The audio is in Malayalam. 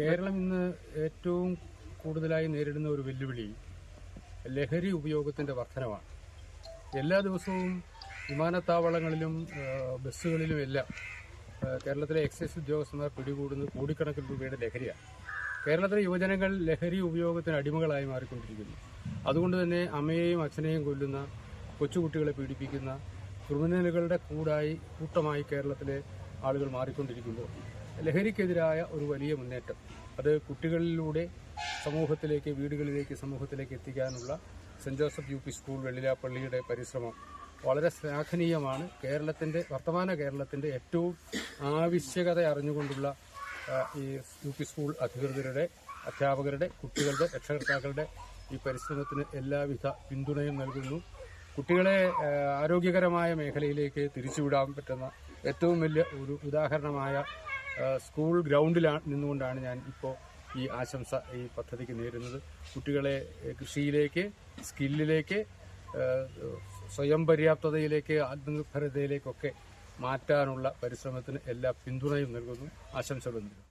കേരളം ഇന്ന് ഏറ്റവും കൂടുതലായി നേരിടുന്ന ഒരു വെല്ലുവിളി ലഹരി ഉപയോഗത്തിന്റെ വർധനമാണ് എല്ലാ ദിവസവും വിമാനത്താവളങ്ങളിലും ബസ്സുകളിലും എല്ലാം കേരളത്തിലെ എക്സൈസ് ഉദ്യോഗസ്ഥന്മാർ പിടികൂടുന്നത് കോടിക്കണക്കിന് രൂപയുടെ ലഹരിയാണ്. കേരളത്തിലെ യുവജനങ്ങൾ ലഹരി ഉപയോഗത്തിന് അടിമകളായി മാറിക്കൊണ്ടിരിക്കുന്നു. അതുകൊണ്ട് തന്നെ അമ്മയെയും അച്ഛനെയും കൊല്ലുന്ന കൊച്ചുകുട്ടികളെ പീഡിപ്പിക്കുന്ന ക്രിമിനലുകളുടെ കൂടായി കൂട്ടമായി കേരളത്തിലെ ആളുകൾ മാറിക്കൊണ്ടിരിക്കുമ്പോൾ ലഹരിക്കെതിരായ ഒരു വലിയ മുന്നേറ്റം. അത് കുട്ടികളിലൂടെ സമൂഹത്തിലേക്ക് വീടുകളിലേക്ക് സമൂഹത്തിലേക്ക് എത്തിക്കാനുള്ള saint Joseph U P school വെള്ളിലാപ്പള്ളിയുടെ പരിശ്രമം വളരെ ശ്ലാഘനീയമാണ്. കേരളത്തിന്റെ വർത്തമാന കേരളത്തിന്റെ ഏറ്റവും ആവശ്യകത അറിഞ്ഞുകൊണ്ടുള്ള ഈ യു പി സ്കൂൾ അധികൃതരുടെ അധ്യാപകരുടെ കുട്ടികളുടെ രക്ഷകർത്താക്കളുടെ ഈ പരിശ്രമത്തിന് എല്ലാവിധ പിന്തുണയും നൽകുന്നു. കുട്ടികളെ ആരോഗ്യകരമായ മേഖലയിലേക്ക് തിരിച്ചുവിടാൻ പറ്റുന്ന ഏറ്റവും വലിയ ഒരു ഉദാഹരണമായ സ്കൂൾ ഗ്രൗണ്ടിലാണ് നിന്നുകൊണ്ടാണ് ഞാൻ ഇപ്പോൾ ഈ ആശംസ ഈ പദ്ധതിക്ക് നേരുന്നത്. കുട്ടികളെ കൃഷിയിലേക്ക് സ്കില്ലിലേക്ക് സ്വയം പര്യാപ്തതയിലേക്ക് ആത്മനിർഭരതയിലേക്കൊക്കെ മാറ്റാനുള്ള പരിശ്രമത്തിന് എല്ലാ പിന്തുണയും നൽകുന്നു. ആശംസകൾ. നൽകുന്നു